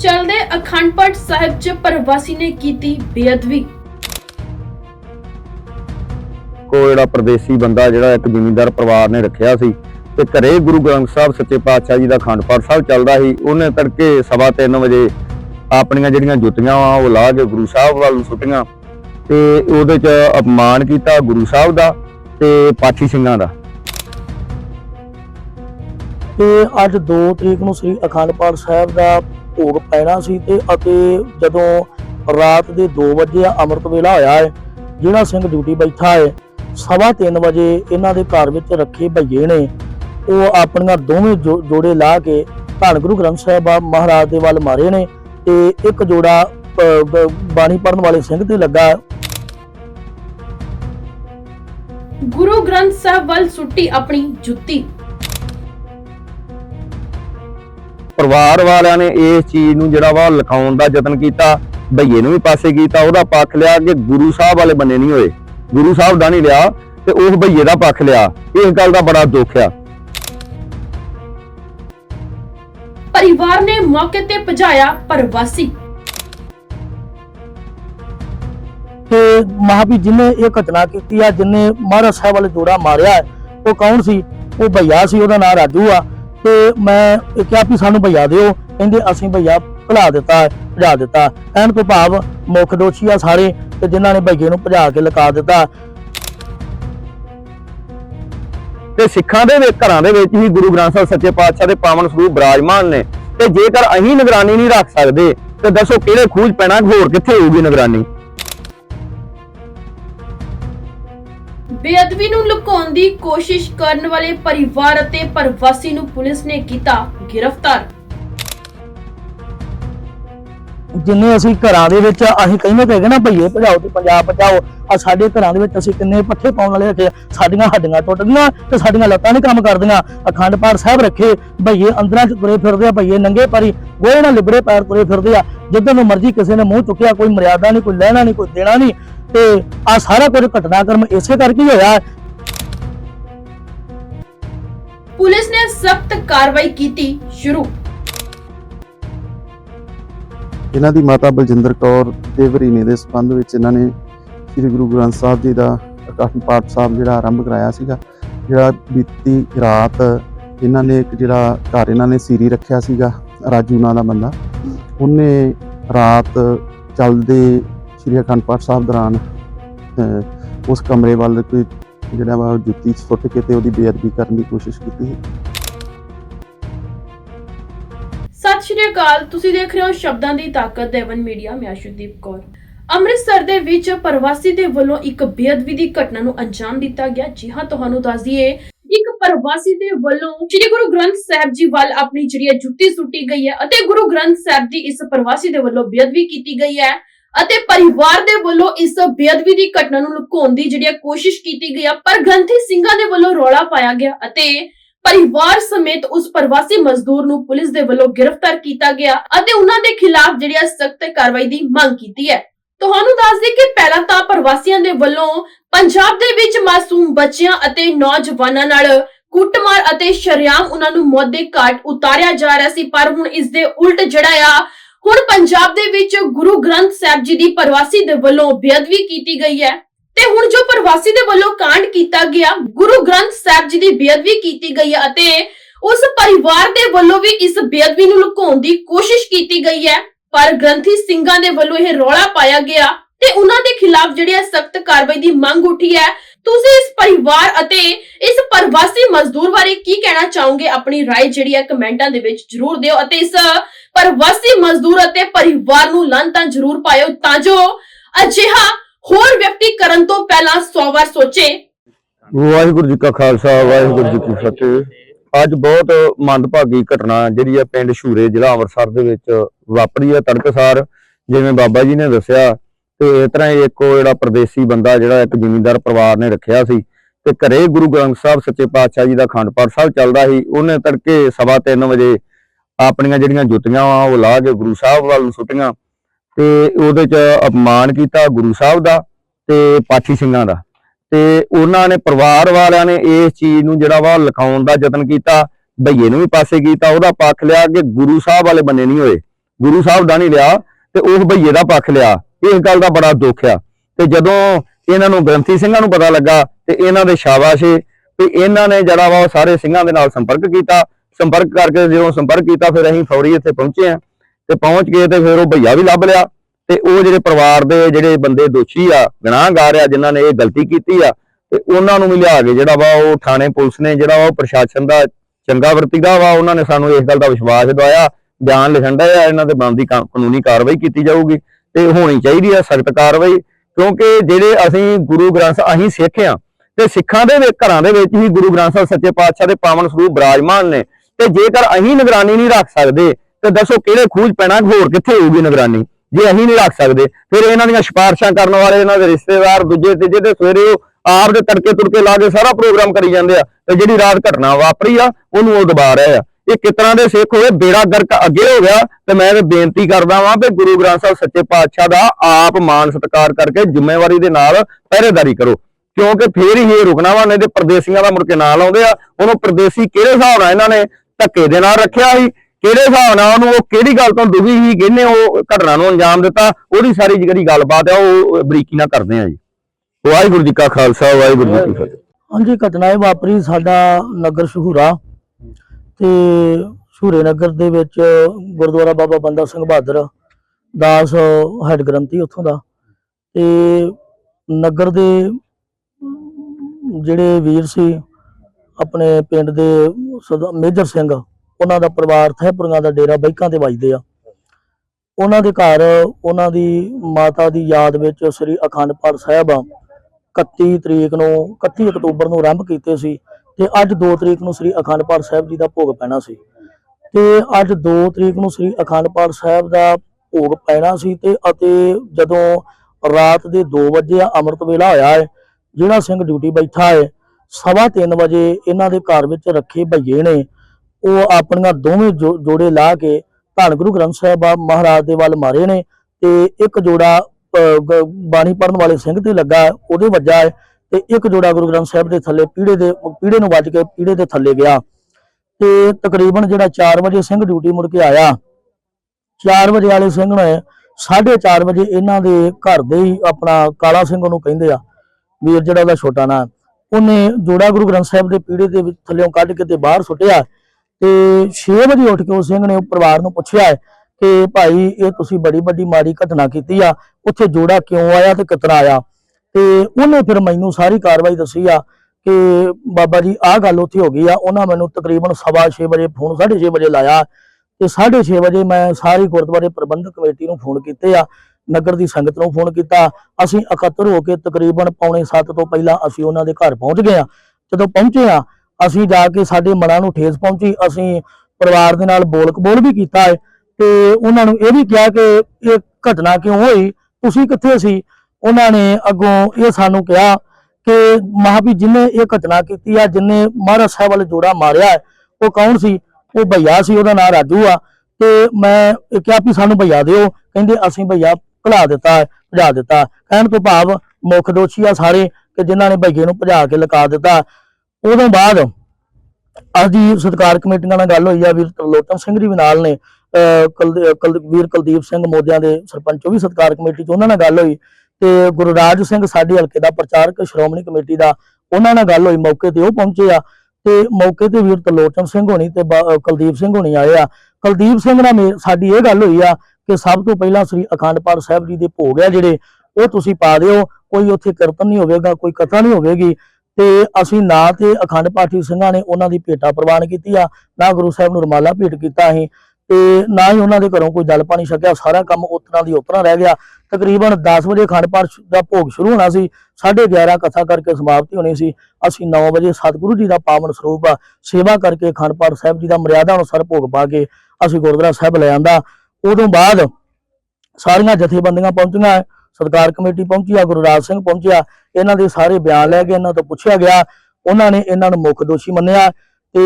ਚਲਦੇ ਅਖੰਡ ਪਾਠ ਸਾਹਿਬ 'ਚ ਪ੍ਰਵਾਸੀ ਨੇ ਕੀਤੀ ਬੇਅਦਬੀ। ਕੋ ਜਿਹੜਾ ਪਰਦੇਸੀ ਬੰਦਾ ਜਿਹੜਾ ਇੱਕ ਜ਼ਿਮੀਂਦਾਰ ਪਰਿਵਾਰ ਨੇ ਰੱਖਿਆ ਸੀ ਤੇ ਘਰੇ ਗੁਰੂ ਗ੍ਰੰਥ ਸਾਹਿਬ ਸੱਚੇ ਪਾਤਸ਼ਾਹ ਜੀ ਦਾ ਅਖੰਡ ਪਾਠ ਸਾਹਿਬ ਚੱਲਦਾ ਸੀ ਉਹਨੇ ਤੜਕੇ ਸਵਾ ਤਿੰਨ ਵਜੇ ਆਪਣੀਆਂ ਜਿਹੜੀਆਂ ਜੁੱਤੀਆਂ ਵਾ ਉਹ ਲਾ ਕੇ ਗੁਰੂ ਸਾਹਿਬ ਵੱਲ ਨੂੰ ਸੁੱਟੀਆਂ ਤੇ ਉਹਦੇ ਚ ਅਪਮਾਨ ਕੀਤਾ ਗੁਰੂ ਸਾਹਿਬ ਦਾ ਤੇ ਪਾਠੀ ਸਿੰਘਾਂ ਦਾ। ਤੇ ਅੱਜ 2 ਤਰੀਕ ਨੂੰ ਸ੍ਰੀ ਅਖੰਡ ਪਾਠ ਸਾਹਿਬ ਦਾ ਭੋਗ ਪੈਣਾ ਸੀ ਤੇ ਅਤੇ ਜਦੋਂ ਰਾਤ ਦੇ 2 ਵਜੇ ਅੰਮ੍ਰਿਤ ਵੇਲਾ ਹੋਇਆ ਹੈ ਜਿਹੜਾ ਸਿੰਘ ਡਿਊਟੀ ਬੈਠਾ ਹੈ ਸਵਾ ਤਿੰਨ ਵਜੇ ਇਹਨਾਂ ਦੇ ਘਰ ਵਿੱਚ ਰੱਖੇ ਭਈਏ ਨੇ। ਉਹ ਆਪਣੀਆਂ ਦੋਵੇਂ ਜੋੜੇ ਲਾ ਕੇ ਧੰਨ ਗੁਰੂ ਗ੍ਰੰਥ ਸਾਹਿਬ ਮਹਾਰਾਜ ਦੇ ਵੱਲ ਮਾਰੇ ਨੇ ਤੇ ਇੱਕ ਜੋੜਾ ਅ, ਬਾਣੀ ਪੜਨ ਵਾਲੇ ਸਿੰਘ ਤੇ ਲੱਗਾ। ਗੁਰੂ ਗ੍ਰੰਥ ਸਾਹਿਬ ਵੱਲ ਸੁੱਟੀ ਆਪਣੀ ਜੁੱਤੀ। ਪਰਿਵਾਰ ਵਾਲਿਆਂ ਨੇ ਇਸ ਚੀਜ਼ ਨੂੰ ਜਿਹੜਾ ਵਾ ਲਿਖਾਉਣ ਦਾ ਯਤਨ ਕੀਤਾ ਭਈਏ ਨੂੰ ਵੀ ਪਾਸੇ ਕੀਤਾ ਉਹਦਾ ਪੱਖ ਲਿਆ ਕਿ ਗੁਰੂ ਸਾਹਿਬ ਵਾਲੇ ਬੰਨੇ ਨਹੀਂ ਹੋਏ। ਗੁਰੂ ਸਾਹਿਬ ਦਾ ਨਹੀਂ ਲਿਆ ਤੇ ਉਸ ਭਈਏ ਦਾ ਪੱਖ ਲਿਆ। ਇਸ ਗੱਲ ਦਾ ਬੜਾ ਦੁੱਖ ਆ। ਪਰਿਵਾਰ ਨੇ ਮੌਕੇ ਤੇ ਭਜਾਇਆ ਪ੍ਰਵਾਸੀ। ਤੇ ਮਹਾਵੀਰ ਜਿਹਨੇ ਇਹ ਘਟਨਾ ਕੀਤੀ ਆ ਜਿਹਨੇ ਮਹਾਰਾਜ ਸਾਹਿਬ ਵਾਲੇ ਜੋੜਾ ਮਾਰਿਆ ਉਹ ਕੌਣ ਸੀ? ਉਹ ਭਈਆ ਸੀ ਉਹਦਾ ਨਾਮ ਰਾਜੂ ਆ। ਤੇ ਮੈਂ ਕਿਹਾ ਵੀ ਸਾਨੂੰ ਭਈਆ ਦਿਓ। ਕਹਿੰਦੇ ਅਸੀਂ ਭਈਆ ਭੁਲਾ ਦਿੱਤਾ, ਭਜਾ ਦਿੱਤਾ। ਐਨ ਤੋਂ ਭਾਵ ਮੁੱਖ ਦੋਸ਼ੀ ਆ ਸਾਰੇ ਤੇ ਜਿਨ੍ਹਾਂ ਨੇ ਭਈਏ ਨੂੰ ਭਜਾ ਕੇ ਲਗਾ ਦਿੱਤਾ। ਤੇ ਸਿੱਖਾਂ ਦੇ ਘਰਾਂ ਦੇ ਵਿੱਚ ਹੀ ਗੁਰੂ ਗ੍ਰੰਥ ਸਾਹਿਬ ਸੱਚੇ ਪਾਤਸ਼ਾਹ ਦੇ ਪਾਵਨ ਸਰੂਪ ਬਰਾਜਮਾਨ ਨੇ। ਤੇ ਜੇਕਰ ਅਸੀਂ ਨਿਗਰਾਨੀ ਨਹੀਂ ਰੱਖ ਸਕਦੇ, ਤੇ ਦੱਸੋ ਕਿਹੜੇ ਖੂਜ ਪੈਣਾ, ਹੋਰ ਕਿੱਥੇ ਹੋਊਗੀ ਨਿਗਰਾਨੀ? ਬੇਅਦਬੀ ਨੂੰ ਲੁਕਾਉਣ ਦੀ ਕੋਸ਼ਿਸ਼ ਕਰਨ ਵਾਲੇ ਪਰਿਵਾਰ ਅਤੇ ਪ੍ਰਵਾਸੀ ਨੂੰ ਪੁਲਿਸ ਨੇ ਕੀਤਾ ਗ੍ਰਿਫਤਾਰ। ਜਿੰਨੇ ਅਸੀਂ ਘਰਾਂ ਦੇ ਵਿੱਚ, ਅਸੀਂ ਕਹਿੰਦੇ ਤੇ ਹੈਗੇ ਨਾ, ਭਈਏ ਭਜਾਓ ਤੇ ਪੰਜਾਬ ਬਚਾਓ ਆ ਸਾਡੇ ਘਰਾਂ ਦੇ ਵਿੱਚ ਅਸੀਂ ਕਿੰਨੇ ਪੱਠੇ ਪਾਉਣ ਵਾਲੇ ਰੱਖੇ। ਆ। ਸਾਡੀਆਂ ਹੱਡੀਆਂ ਟੁੱਟਦੀਆਂ ਤੇ ਸਾਡੀਆਂ ਲੱਤਾਂ ਨਹੀਂ ਕੰਮ ਕਰਦੀਆਂ। ਅਖੰਡ ਪਾਠ ਸਾਹਿਬ ਰੱਖੇ। ਭਈਏ ਅੰਦਰਾਂ ਚ ਤੁਰੇ ਫਿਰਦੇ ਆ, ਭਈਏ ਨੰਗੇ ਪੈਰੀ ਗੋਹੇ ਨਾਲ ਲਿਬੜੇ ਪੈਰ ਤੁਰੇ ਫਿਰਦੇ ਆ। ਜਿੱਦਾਂ ਨੂੰ ਮਰਜ਼ੀ ਕਿਸੇ ਨੇ ਮੂੰਹ ਚੁੱਕਿਆ, ਕੋਈ ਮਰਿਆਦਾ ਨਹੀਂ, ਕੋਈ ਲੈਣਾ ਨਹੀਂ, ਕੋਈ ਦੇਣਾ ਨਹੀਂ। ਤੇ ਆ ਸਾਰਾ ਕੁਝ ਘਟਨਾਕ੍ਰਮ ਇਸੇ ਕਰਕੇ ਹੀ ਹੋਇਆ। ਪੁਲਿਸ ਨੇ ਸਖਤ ਕਾਰਵਾਈ ਕੀਤੀ ਸ਼ੁਰੂ। ਇਹਨਾਂ ਦੀ ਮਾਤਾ ਬਲਜਿੰਦਰ ਕੌਰ ਦੇਵਰੀ ਨੇ ਦੇ ਸੰਬੰਧ ਵਿੱਚ ਇਹਨਾਂ ਨੇ ਸ੍ਰੀ ਗੁਰੂ ਗ੍ਰੰਥ ਸਾਹਿਬ ਜੀ ਦਾ ਅਖੰਡ ਪਾਠ ਸਾਹਿਬ ਜਿਹੜਾ ਆਰੰਭ ਕਰਾਇਆ ਸੀਗਾ ਜਿਹੜਾ ਬੀਤੀ ਰਾਤ ਇਹਨਾਂ ਨੇ ਇੱਕ ਜਿਹੜਾ ਘਰ ਇਹਨਾਂ ਨੇ ਸੀਰੀ ਰੱਖਿਆ ਸੀਗਾ ਰਾਜੂ ਨਾਂ ਦਾ ਬੰਦਾ। ਉਹਨੇ ਰਾਤ ਚੱਲਦੇ ਸ੍ਰੀ ਅਖੰਡ ਪਾਠ ਸਾਹਿਬ ਦੌਰਾਨ ਉਸ ਕਮਰੇ ਵੱਲ ਕੋਈ ਜਿਹੜਾ ਵਾ ਜੁੱਤੀ ਸੁੱਟ ਕੇ ਤੇ ਉਹਦੀ ਬੇਅਦਬੀ ਕਰਨ ਦੀ ਕੋਸ਼ਿਸ਼ ਕੀਤੀ ਸਤਿ ਸ਼੍ਰੀ ਅਕਾਲ। ਤੁਸੀਂ ਦੇਖ ਰਹੇ ਹੋ ਸ਼ਬਦਾਂ ਦੀ ਤਾਕਤ ਦੇਵਨ ਮੀਡੀਆ। ਮੈਂ ਅਸ਼ੁਦੀਪ ਕੌਰ। ਅੰਮ੍ਰਿਤਸਰ ਦੇ ਵਿੱਚ ਪ੍ਰਵਾਸੀ ਦੇ ਵੱਲੋਂ ਇੱਕ ਬੇਅਦਬੀ ਦੀ ਘਟਨਾ ਨੂੰ ਅੰਜਾਮ ਦਿੱਤਾ ਗਿਆ। ਜੀ ਹਾਂ, ਤੁਹਾਨੂੰ ਦੱਸ ਦਈਏ, ਇੱਕ ਪ੍ਰਵਾਸੀ ਦੇ ਵੱਲੋਂ ਸ੍ਰੀ ਗੁਰੂ ਗ੍ਰੰਥ ਸਾਹਿਬ ਜੀ ਵੱਲ ਆਪਣੀ ਜਿਹੜੀ ਹੈ ਜੁੱਤੀ ਸੁੱਟੀ ਗਈ ਹੈ ਅਤੇ ਗੁਰੂ ਗ੍ਰੰਥ ਸਾਹਿਬ ਦੀ ਇਸ ਪ੍ਰਵਾਸੀ ਦੇ ਵੱਲੋਂ ਬੇਅਦਬੀ ਕੀਤੀ ਗਈ ਹੈ। ਅਤੇ ਪਰਿਵਾਰ ਦੇ ਵੱਲੋਂ ਇਸ ਬੇਅਦਬੀ ਦੀ ਘਟਨਾ ਨੂੰ ਲੁਕਾਉਣ ਦੀ ਜਿਹੜੀ ਕੋਸ਼ਿਸ਼ ਕੀਤੀ ਗਈ ਪਰ ਗ੍ਰੰਥੀ ਸਿੰਘਾਂ ਦੇ ਵੱਲੋਂ ਰੌਲਾ ਪਾਇਆ ਗਿਆ ਅਤੇ ਪਰਿਵਾਰ ਸਮੇਤ ਉਸ ਪ੍ਰਵਾਸੀ ਮਜ਼ਦੂਰ ਨੂੰ ਪੁਲਿਸ ਦੇ ਵੱਲੋਂ ਗ੍ਰਿਫਤਾਰ ਕੀਤਾ ਗਿਆ ਅਤੇ ਉਹਨਾਂ ਦੇ ਖਿਲਾਫ ਜਿਹੜੀ ਸਖਤ ਕਾਰਵਾਈ ਦੀ ਮੰਗ ਕੀਤੀ ਹੈ। ਤੁਹਾਨੂੰ ਦੱਸ ਦਈਏ ਕਿ ਪਹਿਲਾਂ ਤਾਂ ਪ੍ਰਵਾਸੀਆਂ ਦੇ ਵੱਲੋਂ ਪੰਜਾਬ ਦੇ ਵਿੱਚ ਮਾਸੂਮ ਬੱਚਿਆਂ ਅਤੇ ਨੌਜਵਾਨਾਂ ਨਾਲ ਕੁੱਟਮਾਰ ਅਤੇ ਸ਼ਰੇਆਮ ਉਹਨਾਂ ਨੂੰ ਮੌਤ ਦੇ ਘਾਟ ਉਤਾਰਿਆ ਜਾ ਰਿਹਾ ਸੀ, ਪਰ ਹੁਣ ਇਸ ਦੇ ਉਲਟ ਜਿਹੜਾ ਆ ਹੁਣ ਪੰਜਾਬ ਦੇ ਵਿੱਚ ਗੁਰੂ ਗ੍ਰੰਥ ਸਾਹਿਬ ਜੀ ਦੀ ਪ੍ਰਵਾਸੀ ਦੇ ਵੱਲੋਂ ਬੇਅਦਬੀ ਕੀਤੀ ਗਈ ਹੈ ਤੇ ਹੁਣ ਜੋ ਪ੍ਰਵਾਸੀ ਦੇ ਵੱਲੋਂ ਕਾਂਡ ਕੀਤਾ ਗਿਆ ਗੁਰੂ ਗ੍ਰੰਥ ਸਾਹਿਬ ਜੀ ਦੀ ਬੇਅਦਬੀ ਕੀਤੀ ਗਈ ਹੈ ਅਤੇ ਉਸ ਪਰਿਵਾਰ ਦੇ ਵੱਲੋਂ ਵੀ ਇਸ ਬੇਅਦਬੀ ਨੂੰ ਲੁਕਾਉਣ ਦੀ ਕੋਸ਼ਿਸ਼ ਕੀਤੀ ਗਈ ਹੈ ਪਰ ਗ੍ਰੰਥੀ ਸਿੰਘਾਂ ਦੇ ਵੱਲੋਂ ਇਹ ਰੌਲਾ ਪਾਇਆ ਗਿਆ ਤੇ ਉਹਨਾਂ ਦੇ ਖਿਲਾਫ ਜਿਹੜੀ ਹੈ ਸਖਤ ਕਾਰਵਾਈ ਦੀ ਮੰਗ ਉੱਠੀ ਹੈ ਤੁਸੀਂ ਇਸ ਪਰਿਵਾਰ ਅਤੇ ਇਸ ਪ੍ਰਵਾਸੀ ਮਜ਼ਦੂਰ ਬਾਰੇ ਕੀ ਕਹਿਣਾ ਚਾਹੋਗੇ ਆਪਣੀ رائے ਜਿਹੜੀ ਹੈ ਕਮੈਂਟਾਂ ਦੇ ਵਿੱਚ ਜਰੂਰ ਦਿਓ ਅਤੇ ਇਸ ਪ੍ਰਵਾਸੀ ਮਜ਼ਦੂਰ ਅਤੇ ਪਰਿਵਾਰ ਨੂੰ ਲਾਂਤਾਂ ਜਰੂਰ ਪਾਇਓ, ਤਾਂ ਜੋ ਅਜਿਹਾ ਹੋਰ ਵਿਅਕਤੀ ਕਰਨ ਤੋਂ ਪਹਿਲਾਂ 100 ਵਾਰ ਸੋਚੇ। ਵਾਹਿਗੁਰੂ ਜੀ ਕਾ ਖਾਲਸਾ, ਵਾਹਿਗੁਰੂ ਜੀ ਕੀ ਫਤਿਹ। ਅੱਜ ਬਹੁਤ ਮੰਦਭਾਗੀ ਘਟਨਾ ਜਿਹੜੀ ਹੈ ਪਿੰਡ ਸ਼ੂਰੇ ਜ਼ਿਲ੍ਹਾ ਅੰਮ੍ਰਿਤਸਰ ਦੇ ਵਿੱਚ ਵਾਪਰੀ ਹੈ ਤੜਕਸਾਰ। ਜਿਵੇਂ ਬਾਬਾ ਜੀ ਨੇ ਦੱਸਿਆ, ਤੇ ਇਸ ਤਰ੍ਹਾਂ ਹੀ ਇੱਕ ਜਿਹੜਾ ਪਰਦੇਸੀ ਬੰਦਾ ਜਿਹੜਾ ਇੱਕ ਜ਼ਿਮੀਂਦਾਰ ਪਰਿਵਾਰ ਨੇ ਰੱਖਿਆ ਸੀ, ਤੇ ਘਰੇ ਗੁਰੂ ਗ੍ਰੰਥ ਸਾਹਿਬ ਸੱਚੇ ਪਾਤਸ਼ਾਹ ਜੀ ਦਾ ਖੰਡ ਪਾਠ ਸਾਹਿਬ ਚੱਲਦਾ ਸੀ। ਉਹਨੇ ਤੜਕੇ ਸਵਾ ਤਿੰਨ ਵਜੇ ਆਪਣੀਆਂ ਜਿਹੜੀਆਂ ਜੁੱਤੀਆਂ ਵਾ, ਉਹ ਲਾ ਕੇ ਗੁਰੂ ਸਾਹਿਬ ਵੱਲ ਨੂੰ ਸੁੱਟੀਆਂ। ਤੇ ਉਹਦੇ ਚ ਅਪਮਾਨ ਕੀਤਾ ਗੁਰੂ ਸਾਹਿਬ ਦਾ ਤੇ ਪਾਠੀ ਸਿੰਘਾਂ ਦਾ। ਤੇ ਉਹਨਾਂ ਨੇ, ਪਰਿਵਾਰ ਵਾਲਿਆਂ ਨੇ ਇਸ ਚੀਜ਼ ਨੂੰ ਜਿਹੜਾ ਵਾ ਲਿਖਾਉਣ ਦਾ ਯਤਨ ਕੀਤਾ ਭਈਏ ਨੂੰ ਵੀ ਪਾਸੇ ਕੀਤਾ, ਉਹਦਾ ਪੱਖ ਲਿਆ ਕਿ ਗੁਰੂ ਸਾਹਿਬ ਵਾਲੇ ਬੰਨੇ ਨਹੀਂ ਹੋਏ। ਗੁਰੂ ਸਾਹਿਬ ਦਾ ਨਹੀਂ ਲਿਆ ਤੇ ਉਸ ਭਈਏ ਦਾ ਪੱਖ ਲਿਆ। ਇਸ ਗੱਲ ਦਾ ਬੜਾ ਦੁੱਖ ਆ। ਤੇ ਜਦੋਂ ਇਹਨਾਂ ਨੂੰ ਗ੍ਰੰਥੀ ਸਿੰਘਾਂ ਨੂੰ ਪਤਾ ਲੱਗਾ ਤੇ ਇਹਨਾਂ ਦੇ ਸ਼ਾਬਾਸ਼ੇ ਵੀ ਇਹਨਾਂ ਨੇ ਜਿਹੜਾ ਵਾ ਉਹ ਸਾਰੇ ਸਿੰਘਾਂ ਦੇ ਨਾਲ ਸੰਪਰਕ ਕੀਤਾ। ਸੰਪਰਕ ਕਰਕੇ ਜਦੋਂ ਸੰਪਰਕ ਕੀਤਾ, ਫਿਰ ਅਸੀਂ ਫੌਰੀ ਇੱਥੇ ਪਹੁੰਚੇ ਆ ਤੇ ਪਹੁੰਚ ਕੇ ਤੇ ਫਿਰ ਉਹ ਭਈਆ ਵੀ ਲੱਭ ਲਿਆ ਤੇ ਉਹ ਜਿਹੜੇ ਪਰਿਵਾਰ ਦੇ ਜਿਹੜੇ ਬੰਦੇ ਦੋਸ਼ੀ ਆ, ਗੁਨਾਹਗਾਰ ਆ, ਜਿਨ੍ਹਾਂ ਨੇ ਇਹ ਗਲਤੀ ਕੀਤੀ ਆ, ਤੇ ਉਹਨਾਂ ਨੂੰ ਵੀ ਲਿਆ ਕੇ ਜਿਹੜਾ ਵਾ ਉਹ ਥਾਣੇ ਪੁਲਿਸ ਨੇ ਜਿਹੜਾ ਵਾ ਉਹ ਪ੍ਰਸ਼ਾਸਨ ਦਾ ਚੰਗਾ ਵਰਤੀਦਾ ਵਾ, ਉਹਨਾਂ ਨੇ ਸਾਨੂੰ ਇਸ ਗੱਲ ਦਾ ਵਿਸ਼ਵਾਸ ਦਵਾਇਆ, ਬਿਆਨ ਲਿਖਣ ਦਾ ਆ, ਇਹਨਾਂ ਤੇ ਬਣਦੀ ਕਾ- ਕਾਨੂੰਨੀ ਕਾਰਵਾਈ ਕੀਤੀ ਜਾਊਗੀ ਤੇ ਹੋਣੀ ਚਾਹੀਦੀ ਆ ਸਖਤ ਕਾਰਵਾਈ, ਕਿਉਂਕਿ ਜਿਹੜੇ ਅਸੀਂ ਗੁਰੂ ਗ੍ਰੰਥ ਅਸੀਂ ਸਿੱਖ ਆ ਤੇ ਸਿੱਖਾਂ ਦੇ ਘਰਾਂ ਦੇ ਵਿੱਚ ਹੀ ਗੁਰੂ ਗ੍ਰੰਥ ਸਾਹਿਬ ਸੱਚੇ ਪਾਤਸ਼ਾਹ ਦੇ ਪਾਵਨ ਸਰੂਪ ਬਰਾਜਮਾਨ ਨੇ ਤੇ ਜੇਕਰ ਅਸੀਂ ਨਿਗਰਾਨੀ ਨਹੀਂ ਰੱਖ ਸਕਦੇ, ਤੇ ਦੱਸੋ ਕਿਹੜੇ ਖੂਜ ਪੈਣਾ ਹੋਰ ਕਿੱਥੇ ਹੋਊਗੀ ਨਿਗਰਾਨੀ? ਜੇ ਅਸੀਂ ਨਹੀਂ ਰੱਖ ਸਕਦੇ, ਫਿਰ ਇਹਨਾਂ ਦੀਆਂ ਸਿਫਾਰਸ਼ਾਂ ਕਰਨ ਵਾਲੇ, ਇਹਨਾਂ ਦੇ ਰਿਸ਼ਤੇਦਾਰ, ਦੂਜੇ ਤੀਜੇ ਤੇ ਸਵੇਰੇ ਉਹ ਆਪ ਦੇ ਤੜਕੇ ਤੁੜਕੇ ਲਾ ਕੇ ਸਾਰਾ ਪ੍ਰੋਗਰਾਮ ਕਰੀ ਜਾਂਦੇ ਆ, ਤੇ ਜਿਹੜੀ ਰਾਤ ਘਟਨਾ ਵਾਪਰੀ ਆ, ਉਹਨੂੰ ਉਹ ਦਬਾ ਰਹੇ ਆ। ਇਹ ਕਿਸ ਤਰ੍ਹਾਂ ਦੇ ਸਿੱਖ ਹੋਏ? ਬੇੜਾ ਗਰਕ ਅੱਗੇ ਹੋ ਗਿਆ, ਤੇ ਮੈਂ ਇਹ ਬੇਨਤੀ ਕਰਦਾ ਵਾਂ ਵੀ ਗੁਰੂ ਗ੍ਰੰਥ ਸਾਹਿਬ ਸੱਚੇ ਪਾਤਸ਼ਾਹ ਦਾ ਆਪ ਮਾਨ ਸਤਿਕਾਰ ਕਰਕੇ ਜ਼ਿੰਮੇਵਾਰੀ ਦੇ ਨਾਲ ਪਹਿਰੇਦਾਰੀ ਕਰੋ। ਕਿਉਂਕਿ ਫੇਰ ਹੀ ਇਹ ਰੁਕਣਾ ਵਾ, ਨਹੀਂ ਤੇ ਪਰਦੇਸੀਆਂ ਦਾ ਮੁੜ ਕੇ ਨਾਲ ਆਉਂਦੇ ਆ। ਉਹਨੂੰ ਪਰਦੇਸੀ ਕਿਹੜੇ ਹਿਸਾਬ ਨਾਲ ਇਹਨਾਂ ਨੇ ਧੱਕੇ ਦੇ ਨਾਲ ਰੱਖਿਆ ਸੀ। ਕਿਹੜੇ ਹਿਸਾਬ ਨਾਲ ਉਹਨੂੰ ਉਹ ਕਿਹੜੀ ਗੱਲ ਤੋਂ ਦੁਖੀ ਸੀ, ਕਿਹਨੇ ਉਹ ਘਟਨਾ ਨੂੰ ਅੰਜਾਮ ਦਿੱਤਾ, ਉਹਦੀ ਸਾਰੀ ਜਿਹੜੀ ਗੱਲਬਾਤ ਆ, ਉਹ ਬਰੀਕੀ ਨਾਲ ਕਰਦੇ ਆ ਜੀ। ਵਾਹਿਗੁਰੂ ਜੀ ਕਾ ਖਾਲਸਾ, ਵਾਹਿਗੁਰੂ ਜੀ ਕੀ ਫਤਿਹ। ਹਾਂਜੀ, ਘਟਨਾ ਇਹ ਵਾਪਰੀ ਸਾਡਾ ਨਗਰ ਸ਼ਹੂਰਾ ਤੇ ਸ਼ਹੂਰੇ ਨਗਰ ਦੇ ਵਿੱਚ ਗੁਰਦੁਆਰਾ ਬਾਬਾ ਬੰਦਾ ਸਿੰਘ ਬਹਾਦਰ ਦਾਸ ਹੈਡ ਗ੍ਰੰਥੀ ਉੱਥੋਂ ਦਾ ਤੇ ਨਗਰ ਦੇ ਜਿਹੜੇ ਵੀਰ ਸੀ ਆਪਣੇ ਪਿੰਡ ਦੇ ਸਰਦਾ- ਮੇਜਰ ਸਿੰਘ, ਉਹਨਾਂ ਦਾ ਪਰਿਵਾਰ ਥੈਪੁਰੀਆਂ ਦਾ ਡੇਰਾ ਬੈਕਾਂ ਤੇ ਵੱਜਦੇ ਆ। ਉਹਨਾਂ ਦੇ ਘਰ, ਉਹਨਾਂ ਦੀ ਮਾਤਾ ਦੀ ਯਾਦ ਵਿੱਚ ਸ੍ਰੀ ਅਖੰਡ ਪਾਠ ਸਾਹਿਬ 31 ਤਰੀਕ ਨੂੰ 31 ਅਕਤੂਬਰ ਨੂੰ ਆਰੰਭ ਕੀਤੇ ਸੀ ਤੇ ਅੱਜ 2 ਤਰੀਕ ਨੂੰ ਸ੍ਰੀ ਅਖੰਡ ਪਾਠ ਸਾਹਿਬ ਜੀ ਦਾ ਭੋਗ ਪੈਣਾ ਸੀ। ਤੇ ਅੱਜ 2 ਤਰੀਕ ਨੂੰ ਸ੍ਰੀ ਅਖੰਡ ਪਾਠ ਸਾਹਿਬ ਦਾ ਭੋਗ ਪੈਣਾ ਸੀ ਤੇ ਅਤੇ ਜਦੋਂ ਰਾਤ ਦੇ 2 ਵਜੇ ਅੰਮ੍ਰਿਤ ਵੇਲਾ ਹੋਇਆ ਹੈ, ਜਿਹੜਾ ਸਿੰਘ ਡਿਊਟੀ ਬੈਠਾ ਹੈ ਸਵਾ ਤਿੰਨ ਵਜੇ ਇਹਨਾਂ ਦੇ ਘਰ ਵਿੱਚ ਰੱਖੇ ਭਈਏ ਨੇ। ਉਹ ਆਪਣੀਆਂ ਦੋਵੇਂ ਜੋ- ਜੋੜੇ ਲਾ ਕੇ ਧੰਨ ਗੁਰੂ ਗ੍ਰੰਥ ਸਾਹਿਬ ਮਹਾਰਾਜ ਦੇ ਵੱਲ ਮਾਰੇ ਨੇ ਤੇ ਇੱਕ ਜੋੜਾ ਅਹ, ਬਾਣੀ ਪੜਨ ਵਾਲੇ ਸਿੰਘ ਤੇ ਲੱਗਾ ਉਹਦੇ ਵੱਜਾ ਹੈ ਤੇ ਇੱਕ ਜੋੜਾ ਗੁਰੂ ਗ੍ਰੰਥ ਸਾਹਿਬ ਦੇ ਥੱਲੇ ਪੀੜੇ ਦੇ ਪੀੜੇ ਨੂੰ ਵੱਜ ਕੇ ਪੀੜੇ ਦੇ ਥੱਲੇ ਗਿਆ। ਤੇ ਤਕਰੀਬਨ ਜਿਹੜਾ 4 ਵਜੇ ਸਿੰਘ ਡਿਊਟੀ ਮੁੜ ਕੇ ਆਇਆ 4 ਵਜੇ ਵਾਲੇ ਸਿੰਘ ਨੇ 4:30 ਵਜੇ ਇਹਨਾਂ ਦੇ ਘਰ ਦੇ ਹੀ ਆਪਣਾ ਕਾਲਾ ਸਿੰਘ ਉਹਨੂੰ ਕਹਿੰਦੇ ਆ ਵੀਰ ਜਿਹੜਾ ਉਹਦਾ ਛੋਟਾ ਨਾਂ। ਉਹਨੇ ਜੋੜਾ ਗੁਰੂ ਗ੍ਰੰਥ ਸਾਹਿਬ ਦੇ ਪੀੜੇ ਦੇ ਵਿੱਚ ਥੱਲੇੋਂ ਕੱਢ ਕੇ ਤੇ ਬਾਹਰ ਸੁੱਟਿਆ ਤੇ 6 ਵਜੇ ਉੱਠ ਕੇ ਉਹ ਸਿੰਘ ਨੇ ਉਹ ਪਰਿਵਾਰ ਨੂੰ ਪੁੱਛਿਆ ਕਿ ਭਾਈ, ਇਹ ਤੁਸੀਂ ਬੜੀ ਵੱਡੀ ਮਾੜੀ ਘਟਨਾ ਕੀਤੀ ਆ, ਉੱਥੇ ਜੋੜਾ ਕਿਉਂ ਆਇਆ ਤੇ ਕਿਤਨਾ ਆਇਆ? ਤੇ ਉਹਨੇ ਫਿਰ ਮੈਨੂੰ ਸਾਰੀ ਕਾਰਵਾਈ ਦੱਸੀ ਆ ਕਿ ਬਾਬਾ ਜੀ, ਆਹ ਗੱਲ ਉੱਥੇ ਹੋ ਗਈ ਆ, ਉਹਨਾਂ ਮੈਨੂੰ ਤਕਰੀਬਨ ਸਵਾ ਛੇ ਵਜੇ ਫੋਨ 6:30 ਵਜੇ ਲਾਇਆ ਤੇ 6:30 ਵਜੇ ਮੈਂ ਸਾਰੀ ਗੁਰਦੁਆਰੇ ਪ੍ਰਬੰਧਕ ਕਮੇਟੀ ਨੂੰ ਫੋਨ ਕੀਤੇ ਆ ਨਗਰ ਦੀ ਸੰਗਤ ਨੂੰ ਫੋਨ ਕੀਤਾ। ਅਸੀਂ ਇਕੱਤਰ ਹੋ ਕੇ ਤਕਰੀਬਨ ਪੌਣੇ 7 ਤੋਂ ਪਹਿਲਾਂ ਅਸੀਂ ਉਹਨਾਂ ਦੇ ਘਰ ਪਹੁੰਚ ਗਏ ਆ ਜਦੋਂ ਪਹੁੰਚੇ ਆ ਅਸੀਂ ਜਾ ਕੇ ਸਾਡੇ ਮਨਾਂ ਨੂੰ ਠੇਸ ਪਹੁੰਚੀ। ਅਸੀਂ ਪਰਿਵਾਰ ਦੇ ਨਾਲ ਬੋਲ ਕਬੋਲ ਵੀ ਕੀਤਾ ਹੈ ਤੇ ਉਹਨਾਂ ਨੂੰ ਇਹ ਵੀ ਕਿਹਾ ਕਿ ਇਹ ਘਟਨਾ ਕਿਉਂ ਹੋਈ? ਤੁਸੀਂ ਕਿੱਥੇ ਸੀ? ਉਹਨਾਂ ਨੇ ਅੱਗੋਂ ਇਹ ਸਾਨੂੰ ਕਿਹਾ ਕਿ ਮਹਾਂ ਵੀ ਜਿਨੇ ਇਹ ਘਟਨਾ ਕੀਤੀ ਆ ਜਿਨੇ ਮਹਾਰਾਜ ਸਾਹਿਬ ਵਾਲੇ ਜੋੜਾ ਮਾਰਿਆ ਹੈ, ਉਹ ਕੌਣ ਸੀ? ਉਹ ਭਈਆ ਸੀ ਉਹਦਾ ਨਾਮ ਰਾਜੂ ਆ। ਤੇ ਮੈਂ ਇਹ ਕਿਹਾ ਵੀ ਸਾਨੂੰ ਭਈਆ ਦਿਓ। ਕਹਿੰਦੇ ਅਸੀਂ ਭਈਆ ਭੁਲਾ ਦਿੱਤਾ, ਭਜਾ ਦਿੱਤਾ। ਕਹਿਣ ਤੋਂ ਭਾਵ ਮੁੱਖ ਦੋਸ਼ੀ ਆ ਸਾਰੇ ਕਿ ਜਿਨ੍ਹਾਂ ਨੇ ਭਈਏ ਨੂੰ ਭਜਾ ਕੇ ਲਗਾ ਦਿੱਤਾ। ਉਦੋਂ ਬਾਅਦ ਅਸੀਂ ਦੀ ਸਤਕਾਰ ਕਮੇਟੀਆਂ ਨਾਲ ਗੱਲ ਹੋਈ ਆ, ਵੀਰ ਤਰਲੋਚਨ ਸਿੰਘ ਜੀ ਵੀ ਨਾਲ ਨੇ। ਅਹ ਵੀਰ ਕੁਲਦੀਪ ਸਿੰਘ ਮੋਦਿਆਂ ਦੇ ਸਰਪੰਚ, ਉਹ ਵੀ ਸਤਕਾਰ ਕਮੇਟੀ ਚ ਉਹਨਾਂ ਨਾਲ ਗੱਲ ਹੋਈ। ਤੇ ਗੁਰਰਾਜ ਸਿੰਘ ਸਾਡੇ ਹਲਕੇ ਦਾ ਪ੍ਰਚਾਰਕ, ਸ਼੍ਰੋਮਣੀ ਕਮੇਟੀ ਦਾ ਉਹਨਾਂ ਨਾਲ ਗੱਲ ਹੋਈ। ਮੌਕੇ ਤੇ ਉਹ ਪਹੁੰਚੇ ਆ। ਤੇ ਮੌਕੇ ਤੇ ਵੀਰ ਤਰਲੋਚਨ ਸਿੰਘ ਹੋਣੀ ਤੇ ਬਾ- ਕੁਲਦੀਪ ਸਿੰਘ ਹੋਣੀ ਆਏ ਆ। ਕੁਲਦੀਪ ਸਿੰਘ ਨਾਲ ਮੇ- ਸਾਡੀ ਇਹ ਗੱਲ ਹੋਈ ਆ ਕਿ ਸਭ ਤੋਂ ਪਹਿਲਾਂ ਸ੍ਰੀ ਅਖੰਡ ਪਾਠ ਸਾਹਿਬ ਜੀ ਦੇ ਭੋਗ ਆ ਜਿਹੜੇ, ਉਹ ਤੁਸੀਂ ਪਾ ਦਿਓ। ਕੋਈ ਉੱਥੇ ਕੀਰਤਨ ਨਹੀਂ ਹੋਵੇਗਾ, ਕੋਈ ਕਥਾ ਨਹੀਂ ਹੋਵੇਗੀ। ਤੇ ਅਸੀਂ ਨਾ ਤੇ ਅਖੰਡ ਪਾਠੀ ਸਿੰਘਾਂ ਨੇ ਉਹਨਾਂ ਦੀ ਭੇਟਾ ਪ੍ਰਵਾਨ ਕੀਤੀ ਆ, ਨਾ ਗੁਰੂ ਸਾਹਿਬ ਨੂੰ ਰਮਾਲਾ ਭੇਟ ਕੀਤਾ ਅਸੀਂ, ਤੇ ਨਾ ਹੀ ਉਹਨਾਂ ਦੇ ਘਰੋਂ ਕੋਈ ਜਲ ਪਾਣੀ ਛਕਿਆ, ਸਾਰਾ ਕੰਮ ਉਤਰਾਂ ਦੀ ਉਤਰਾਂ ਰਹਿ ਗਿਆ। ਤਕਰੀਬਨ 10 ਵਜੇ ਅਖੰਡ ਪਾਠ ਦਾ ਭੋਗ ਸ਼ੁਰੂ ਹੋਣਾ ਸੀ 11:30 ਕਥਾ ਕਰਕੇ ਸਮਾਪਤੀ ਹੋਣੀ ਸੀ। ਅਸੀਂ 9 ਵਜੇ ਸਤਿਗੁਰੂ ਜੀ ਦਾ ਪਾਵਨ ਸਰੂਪ ਆ, ਸੇਵਾ ਕਰਕੇ ਅਖੰਡ ਪਾਠ ਸਾਹਿਬ ਜੀ ਦਾ ਮਰਿਆਦਾ ਅਨੁਸਾਰ ਭੋਗ ਪਾ ਕੇ ਅਸੀਂ ਗੁਰਦੁਆਰਾ ਸਾਹਿਬ ਲੈ ਆਂਦਾ। ਉਦੋਂ ਬਾਅਦ ਸਾਰੀਆਂ ਜਥੇਬੰਦੀਆਂ ਪਹੁੰਚੀਆਂ ਸਤਕਾਰ ਕਮੇਟੀ ਪਹੁੰਚੀ ਆ ਗੁਰਰਾਜ ਸਿੰਘ ਪਹੁੰਚਿਆ, ਇਹਨਾਂ ਦੇ ਸਾਰੇ ਬਿਆਨ ਲੈ ਕੇ ਇਹਨਾਂ ਤੋਂ ਪੁੱਛਿਆ ਗਿਆ, ਉਹਨਾਂ ਨੇ ਇਹਨਾਂ ਨੂੰ ਮੁੱਖ ਦੋਸ਼ੀ ਮੰਨਿਆ ਤੇ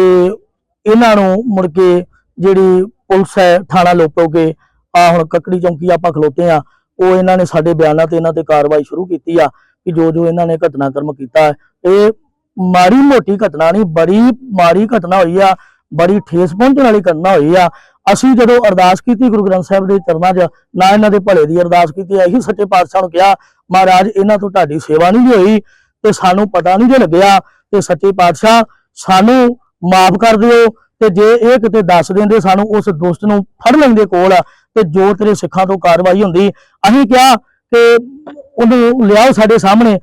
ਇਹਨਾਂ ਨੂੰ ਮੁੜ ਕੇ ਜਿਹੜੀ ਪੁਲਿਸ ਹੈ, ਥਾਣਾ ਲੋਪੋਗੇ ਆ ਹੁਣ ਕੱਕੜੀ ਚੌਂਕੀ ਆਪਾਂ ਖਲੋਤੇ ਆ ਉਹ ਇਹਨਾਂ ਨੇ ਸਾਡੇ ਬਿਆਨਾਂ ਤੇ ਇਹਨਾਂ ਤੇ ਕਾਰਵਾਈ ਸ਼ੁਰੂ ਕੀਤੀ ਆ ਕਿ ਜੋ ਜੋ ਇਹਨਾਂ ਨੇ ਘਟਨਾਕ੍ਰਮ ਕੀਤਾ ਇਹ ਮਾੜੀ ਮੋਟੀ ਘਟਨਾ ਨਹੀਂ, ਬੜੀ ਮਾੜੀ ਘਟਨਾ ਹੋਈ ਆ, ਬੜੀ ਠੇਸ ਪਹੁੰਚਣ ਵਾਲੀ ਘਟਨਾ ਹੋਈ ਆ ਅਸੀਂ ਜਦੋਂ ਅਰਦਾਸ ਕੀਤੀ ਗੁਰੂ ਗ੍ਰੰਥ ਸਾਹਿਬ ਦੇ ਚਰਨਾਂ 'ਚ, ਨਾ ਇਹਨਾਂ ਦੇ ਭਲੇ ਦੀ ਅਰਦਾਸ ਕੀਤੀ, ਇਹੀ ਸੱਚੇ ਪਾਤਸ਼ਾਹ ਨੂੰ ਕਿਹਾ, ਮਹਾਰਾਜ, ਇਹਨਾਂ ਤੋਂ ਤੁਹਾਡੀ ਸੇਵਾ ਨਹੀਂ ਜੀ ਹੋਈ, ਤੇ ਸਾਨੂੰ ਪਤਾ ਨਹੀਂ ਜੇ ਲੱਗਿਆ, ਤੇ ਸੱਚੇ ਪਾਤਸ਼ਾਹ, ਸਾਨੂੰ ਮਾਫ ਕਰ ਦਿਓ, ਤੇ ਜੇ ਇਹ ਕਿਤੇ ਦੱਸ ਦਿੰਦੇ ਸਾਨੂੰ, ਉਸ ਦੋਸਤ ਨੂੰ ਫੜ ਲੈਂਦੇ ਕੋਲ, ਤੇ ਜੋ ਤੇਰੇ ਸਿੱਖਾਂ ਤੋਂ ਕਾਰਵਾਈ ਹੁੰਦੀ। ਅਸੀਂ ਕਿਹਾ ਕਿ ਉਹਨੂੰ ਲਿਆਓ ਸਾਡੇ ਸਾਹਮਣੇ,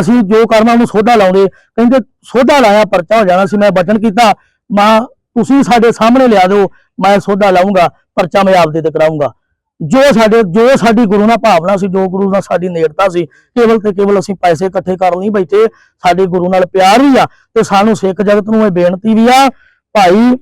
ਅਸੀਂ ਜੋ ਕਰਨਾ ਉਹਨੂੰ ਸੋਧਾ ਲਾਉਂਦੇ, ਕਹਿੰਦੇ ਸੋਧਾ ਲਾਇਆ, ਪਰਚਾ ਹੋ ਜਾਣਾ ਸੀ, ਮੈਂ ਬਚਨ ਕੀਤਾ। ਮਾਂ ਤੁਸੀਂ ਸਾਡੇ ਸਾਹਮਣੇ ਲਿਆ ਦਿਓ, ਮੈਂ ਸੋਧਾ ਲਾਉਂਗਾ ਪਰਚਾ ਮੈਂ ਆਪਦੇ ਤੇ ਕਰਾਉਂਗਾ ਜੋ ਸਾਡੇ, ਜੋ ਸਾਡੀ ਗੁਰੂ ਨਾਲ ਭਾਵਨਾ ਸੀ, ਜੋ ਗੁਰੂ ਨਾਲ ਸਾਡੀ ਨੇੜਤਾ ਸੀ, ਕੇਵਲ ਤੇ ਕੇਵਲ ਅਸੀਂ ਪੈਸੇ ਇਕੱਠੇ ਕਰਨ ਲਈ ਬੈਠੇ, ਸਾਡੇ ਗੁਰੂ ਨਾਲ ਪਿਆਰ ਵੀ ਆ, ਤੇ ਸਾਨੂੰ ਸਿੱਖ ਜਗਤ ਨੂੰ ਇਹ ਬੇਨਤੀ ਵੀ ਆ, ਭਾਈ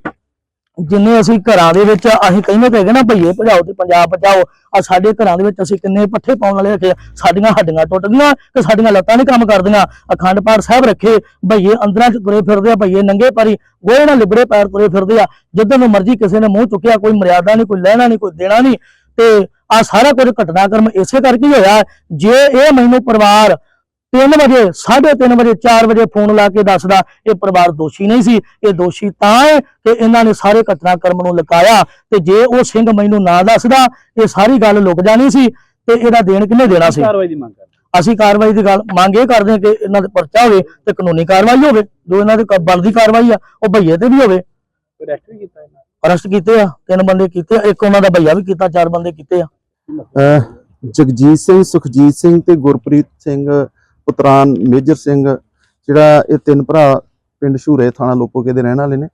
ਜਿੰਨੇ ਅਸੀਂ ਘਰਾਂ ਦੇ ਵਿੱਚ ਅਸੀਂ ਕਹਿੰਦੇ ਤੇ ਹੈਗੇ ਨਾ ਭਈਏ, ਭਜਾਓ ਤੇ ਪੰਜਾਬ ਬਚਾਓ ਆ ਸਾਡੇ ਘਰਾਂ ਦੇ ਵਿੱਚ ਅਸੀਂ ਕਿੰਨੇ ਪੱਠੇ ਪਾਉਣ ਵਾਲੇ ਰੱਖੇ ਸਾਡੀਆਂ ਹੱਡੀਆਂ ਟੁੱਟ ਗਈਆਂ ਤੇ ਸਾਡੀਆਂ ਲੱਤਾਂ ਨਹੀਂ ਕੰਮ ਕਰਦੀਆਂ। ਅਖੰਡ ਪਾਠ ਸਾਹਿਬ ਰੱਖੇ, ਭਈਏ ਅੰਦਰਾਂ ਚ ਤੁਰੇ ਫਿਰਦੇ ਆ, ਭਈਏ ਨੰਗੇ ਪੈਰੀ ਗੋਹੇ ਨਾਲ ਲਿਬੜੇ ਪੈਰ ਤੁਰੇ ਫਿਰਦੇ ਆ। ਜਿੱਦਾਂ ਨੂੰ ਮਰਜ਼ੀ ਕਿਸੇ ਨੇ ਮੂੰਹ ਚੁੱਕਿਆ, ਕੋਈ ਮਰਿਆਦਾ ਨਹੀਂ, ਕੋਈ ਲੈਣਾ ਨਹੀਂ, ਕੋਈ ਦੇਣਾ ਨਹੀਂ। ਤੇ ਆ ਸਾਰਾ ਕੁਝ ਘਟਨਾਕ੍ਰਮ ਇਸੇ ਕਰਕੇ ਹੋਇਆ। ਜੇ ਇਹ ਮੈਨੂੰ ਪਰਿਵਾਰ 3 ਵਜੇ 3:30 ਵਜੇ 4 ਵਜੇ ਫੋਨ ਲਾ ਕੇ ਦੱਸਦਾ ਇਹ ਪਰਿਵਾਰ ਦੋਸ਼ੀ ਨਹੀਂ ਸੀ ਇਹ ਦੋਸ਼ੀ ਤਾਂ ਹੈ ਕਿ ਇਹਨਾਂ ਨੇ ਸਾਰੇ ਘਟਨਾਕ੍ਰਮ ਨੂੰ ਲੁਕਾਇਆ ਤੇ ਜੇ ਉਹ ਸਿੰਘ ਮੈਨੂੰ ਨਾ ਦੱਸਦਾ ਇਹ ਸਾਰੀ ਗੱਲ ਲੁਕ ਜਾਣੀ ਸੀ ਤੇ ਇਹਦਾ ਦੇਣ ਕਿੰਨੇ ਦੇਣਾ ਸੀ? ਕਾਰਵਾਈ ਦੀ ਮੰਗ ਕਰ ਅਸੀਂ ਕਾਰਵਾਈ ਦੀ ਗੱਲ ਮੰਗ ਇਹ ਕਰਦੇ ਹਾਂ ਕਿ ਇਹਨਾਂ ਦੇ ਪਰਚਾ ਹੋਵੇ ਤੇ ਕਾਨੂੰਨੀ ਕਾਰਵਾਈ ਹੋਵੇ ਜੋ ਇਹਨਾਂ ਦੇ ਕ- ਬਣਦੀ ਕਾਰਵਾਈ ਆ ਉਹ ਭਈਏ ਤੇ ਵੀ ਹੋਵੇ। ਅਰੈਸਟ ਵੀ ਕੀਤਾ ਇਹਨਾਂ ਅਰੈਸਟ ਕੀਤੇ ਆ ਤਿੰਨ ਬੰਦੇ ਕੀਤੇ ਆ ਇੱਕ ਉਹਨਾਂ ਦਾ ਭਈਆ ਵੀ ਕੀਤਾ ਚਾਰ ਬੰਦੇ ਕੀਤੇ ਆ। ਜਗਜੀਤ ਸਿੰਘ ਸੁਖਜੀਤ ਸਿੰਘ ਤੇ ਗੁਰਪ੍ਰੀਤ ਸਿੰਘ ਪੁੱਤਰਾਨ ਮੇਜਰ ਸਿੰਘ, ਜਿਹੜਾ ਇਹ ਤਿੰਨ ਭਰਾ ਪਿੰਡ ਸ਼ੂਰੇ ਥਾਣਾ ਲੋਪੋਕੇ ਦੇ ਰਹਿਣ ਵਾਲੇ ਨੇ,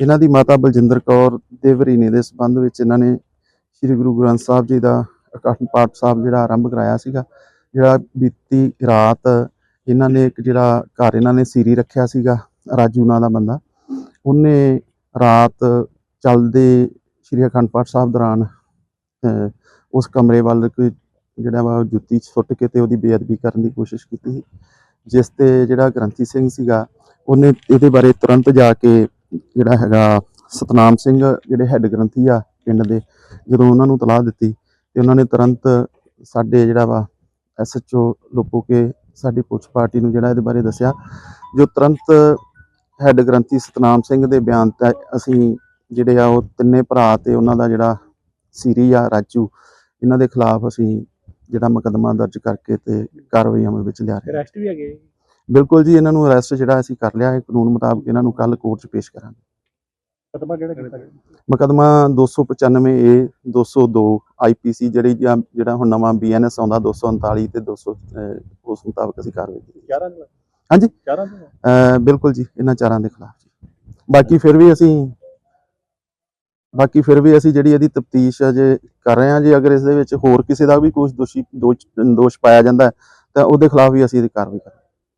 ਇਹਨਾਂ ਦੀ ਮਾਤਾ ਬਲਜਿੰਦਰ ਕੌਰ ਦੇ ਵਰੀਨੇ ਦੇ ਸੰਬੰਧ ਵਿੱਚ ਇਹਨਾਂ ਨੇ ਸ੍ਰੀ ਗੁਰੂ ਗ੍ਰੰਥ ਸਾਹਿਬ ਜੀ ਦਾ ਅਕਾਠ ਪਾਠ ਸਾਹਿਬ ਜਿਹੜਾ ਆਰੰਭ ਕਰਾਇਆ ਸੀਗਾ, ਜਿਹੜਾ ਬੀਤੀ ਰਾਤ ਇਹਨਾਂ ਨੇ ਇੱਕ ਜਿਹੜਾ ਘਰ ਇਹਨਾਂ ਨੇ ਸੀਰੀ ਰੱਖਿਆ ਸੀਗਾ, ਰਾਜੂ ਨਾਂ ਦਾ ਬੰਦਾ, ਉਹਨੇ ਰਾਤ ਚੱਲਦੇ ਸ੍ਰੀ ਅਖੰਡ ਪਾਠ ਸਾਹਿਬ ਦੌਰਾਨ ਉਸ ਕਮਰੇ ਵੱਲ ਕੋਈ ਜਿਹੜਾ ਵਾ ਉਹ ਜੁੱਤੀ ਸੁੱਟ ਕੇ ਤੇ ਉਹਦੀ ਬੇਅਦਬੀ ਕਰਨ ਦੀ ਕੋਸ਼ਿਸ਼ ਕੀਤੀ ਸੀ। ਜਿਸ ਤੇ ਜਿਹੜਾ ਗ੍ਰੰਥੀ ਸਿੰਘ ਸੀਗਾ, ਉਹਨੇ ਇਹਦੇ ਬਾਰੇ ਤੁਰੰਤ ਜਾ ਕੇ ਜਿਹੜਾ ਹੈਗਾ ਸਤਨਾਮ ਸਿੰਘ, ਜਿਹੜੇ ਹੈੱਡ ਗ੍ਰੰਥੀ ਆ ਪਿੰਡ ਦੇ, ਜਦੋਂ ਉਹਨਾਂ ਨੂੰ ਤਲਾਹ ਦਿੱਤੀ ਤੇ ਉਹਨਾਂ ਨੇ ਤੁਰੰਤ ਸਾਡੇ ਜਿਹੜਾ ਵਾ ਐਸਐਚਓ ਲੋਪੋ ਕੇ ਸਾਡੀ ਪੁਲਿਸ ਪਾਰਟੀ ਨੂੰ ਜਿਹੜਾ ਇਹਦੇ ਬਾਰੇ ਦੱਸਿਆ, ਜੋ ਤੁਰੰਤ ਹੈੱਡ ਗ੍ਰੰਥੀ ਸਤਨਾਮ ਸਿੰਘ ਦੇ ਬਿਆਨ ਤੇ ਅਸੀਂ ਜਿਹੜੇ ਆ ਉਹ ਤਿੰਨੇ ਭਰਾ ਤੇ ਉਹਨਾਂ ਦਾ ਜਿਹੜਾ ਸੀਰੀ ਆ ਰਾਜੂ, ਇਹਨਾਂ ਦੇ ਖਿਲਾਫ ਅਸੀਂ ਜਿਹੜਾ ਮੁਕੱਦਮਾ ਦਰਜ ਕਰਕੇ ਤੇ ਕਾਰਵਾਈ ਅਮਲ ਵਿੱਚ ਲਿਆ ਰਹੇ ਹਾਂ। ਅਰੈਸਟ ਵੀ ਹੈਗੇ ਬਿਲਕੁਲ ਜੀ ਇਹਨਾਂ ਨੂੰ ਅਰੈਸਟ ਜਿਹੜਾ ਅਸੀਂ ਕਰ ਲਿਆ ਹੈ ਕਾਨੂੰਨ ਮੁਤਾਬਕ ਇਹਨਾਂ ਨੂੰ ਕੱਲ ਕੋਰਟ 'ਚ ਪੇਸ਼ ਕਰਾਂਗੇ ਖਤਮਾ ਜਿਹੜਾ ਕੀਤਾ ਗਿਆ। ਮੁਕੱਦਮਾ 295 ਏ 202 ਆਈਪੀਸੀ ਜਿਹੜੀ ਜਾਂ- ਜਿਹੜਾ ਹੁਣ ਨਵਾਂ ਬੀਐਨਐਸ ਆਉਂਦਾ 239 ਤੇ 200 ਅਹ, ਉਸ ਮੁਤਾਬਕ ਅਸੀਂ ਕਾਰਵਾਈ ਕੀਤੀ ਹਾਂਜੀ। ਚਾਰਾਂ ਦਾ ਅਹ, ਬਿਲਕੁਲ ਜੀ ਇਹਨਾਂ ਚਾਰਾਂ ਦੇ ਖਿਲਾਫ ਜੀ ਬਾਕੀ ਫਿਰ ਵੀ ਅਸੀਂ ਬਾਕੀ ਫਿਰ ਵੀ ਅਸੀਂ ਜਿਹੜੀ ਇਹਦੀ ਤਫਤੀਸ਼ ਅਜੇ ਕਰ ਰਹੇ ਹਾਂ ਜੇ, ਅਗਰ ਇਸ ਦੇ ਵਿੱਚ ਹੋਰ ਕਿਸੇ ਦਾ ਵੀ ਕੋਈ ਦੋਸ਼ੀ, ਦੋਸ਼ ਦੋਸ਼ ਪਾਇਆ ਜਾਂਦਾ ਤਾਂ ਉਹਦੇ ਖਿਲਾਫ ਵੀ ਅਸੀਂ ਇਹਦੀ ਕਾਰਵਾਈ ਕਰਾਂਗੇ।